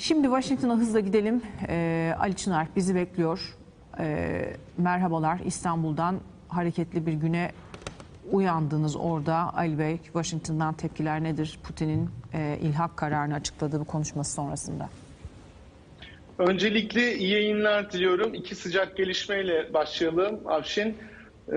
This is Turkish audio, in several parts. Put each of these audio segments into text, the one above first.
Şimdi Washington'a hızla gidelim. Ee, Ali Çınar bizi bekliyor. Ee, merhabalar İstanbul'dan hareketli bir güne uyandınız orada. Ali Bey, Washington'dan tepkiler nedir? Putin'in e, ilhak kararını açıkladığı bu konuşması sonrasında. Öncelikle iyi yayınlar diliyorum. İki sıcak gelişmeyle başlayalım Avşin. Ee,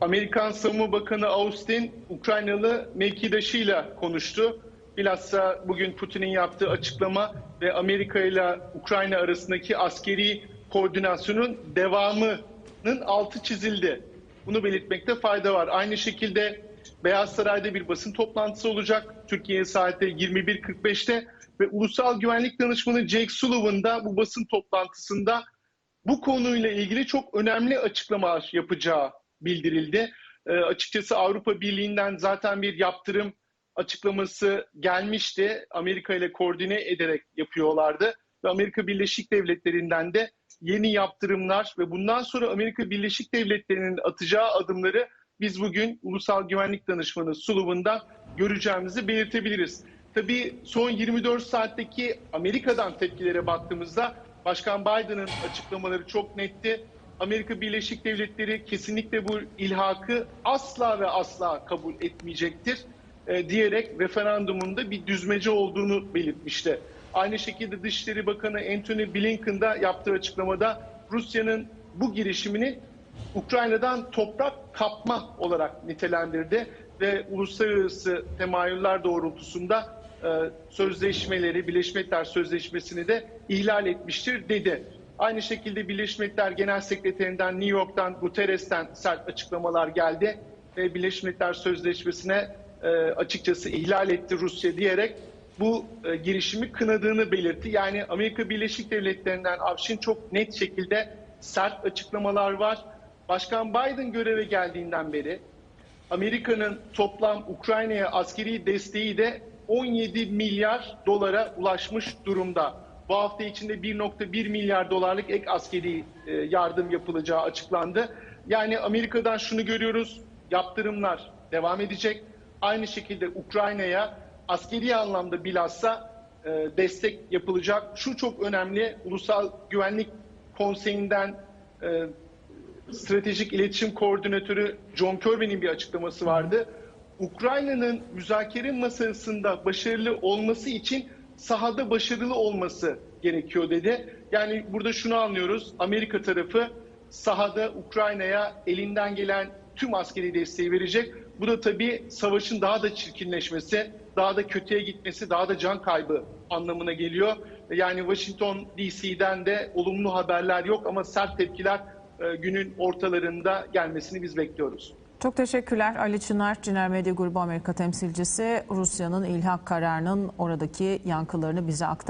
Amerikan Savunma Bakanı Austin, Ukraynalı mevkidaşıyla konuştu. Bilhassa bugün Putin'in yaptığı açıklama ve Amerika ile Ukrayna arasındaki askeri koordinasyonun devamının altı çizildi. Bunu belirtmekte fayda var. Aynı şekilde Beyaz Saray'da bir basın toplantısı olacak. Türkiye saati 21.45'te ve Ulusal Güvenlik Danışmanı Jake Sullivan da bu basın toplantısında bu konuyla ilgili çok önemli açıklamalar yapacağı bildirildi. E, açıkçası Avrupa Birliği'nden zaten bir yaptırım açıklaması gelmişti. Amerika ile koordine ederek yapıyorlardı ve Amerika Birleşik Devletleri'nden de yeni yaptırımlar ve bundan sonra Amerika Birleşik Devletleri'nin atacağı adımları biz bugün Ulusal Güvenlik Danışmanı Sullivan'dan göreceğimizi belirtebiliriz. Tabii son 24 saatteki Amerika'dan tepkilere baktığımızda Başkan Biden'ın açıklamaları çok netti. Amerika Birleşik Devletleri kesinlikle bu ilhakı asla ve asla kabul etmeyecektir e, diyerek referandumunda bir düzmece olduğunu belirtmişti. Aynı şekilde Dışişleri Bakanı Antony Blinken da yaptığı açıklamada Rusya'nın bu girişimini Ukrayna'dan toprak kapma olarak nitelendirdi ve uluslararası temayüller doğrultusunda e, sözleşmeleri, Birleşmiş Milletler Sözleşmesi'ni de ihlal etmiştir dedi. Aynı şekilde Birleşmiş Milletler Genel Sekreterinden New York'tan Guterres'ten sert açıklamalar geldi ve Birleşmiş Milletler Sözleşmesi'ne e, açıkçası ihlal etti Rusya diyerek bu e, girişimi kınadığını belirtti. Yani Amerika Birleşik Devletleri'nden Avşin çok net şekilde sert açıklamalar var. Başkan Biden göreve geldiğinden beri Amerika'nın toplam Ukrayna'ya askeri desteği de 17 milyar dolara ulaşmış durumda. Bu hafta içinde 1.1 milyar dolarlık ek askeri e, yardım yapılacağı açıklandı. Yani Amerika'dan şunu görüyoruz, yaptırımlar devam edecek. Aynı şekilde Ukrayna'ya askeri anlamda bilhassa e, destek yapılacak. Şu çok önemli, Ulusal Güvenlik Konseyi'nden e, Stratejik İletişim Koordinatörü John Kirby'nin bir açıklaması vardı. Ukrayna'nın müzakere masasında başarılı olması için sahada başarılı olması gerekiyor dedi. Yani burada şunu anlıyoruz. Amerika tarafı sahada Ukrayna'ya elinden gelen tüm askeri desteği verecek. Bu da tabii savaşın daha da çirkinleşmesi, daha da kötüye gitmesi, daha da can kaybı anlamına geliyor. Yani Washington DC'den de olumlu haberler yok ama sert tepkiler e, günün ortalarında gelmesini biz bekliyoruz. Çok teşekkürler Ali Çınar, Ciner Medya Grubu Amerika temsilcisi. Rusya'nın ilhak kararının oradaki yankılarını bize aktardı.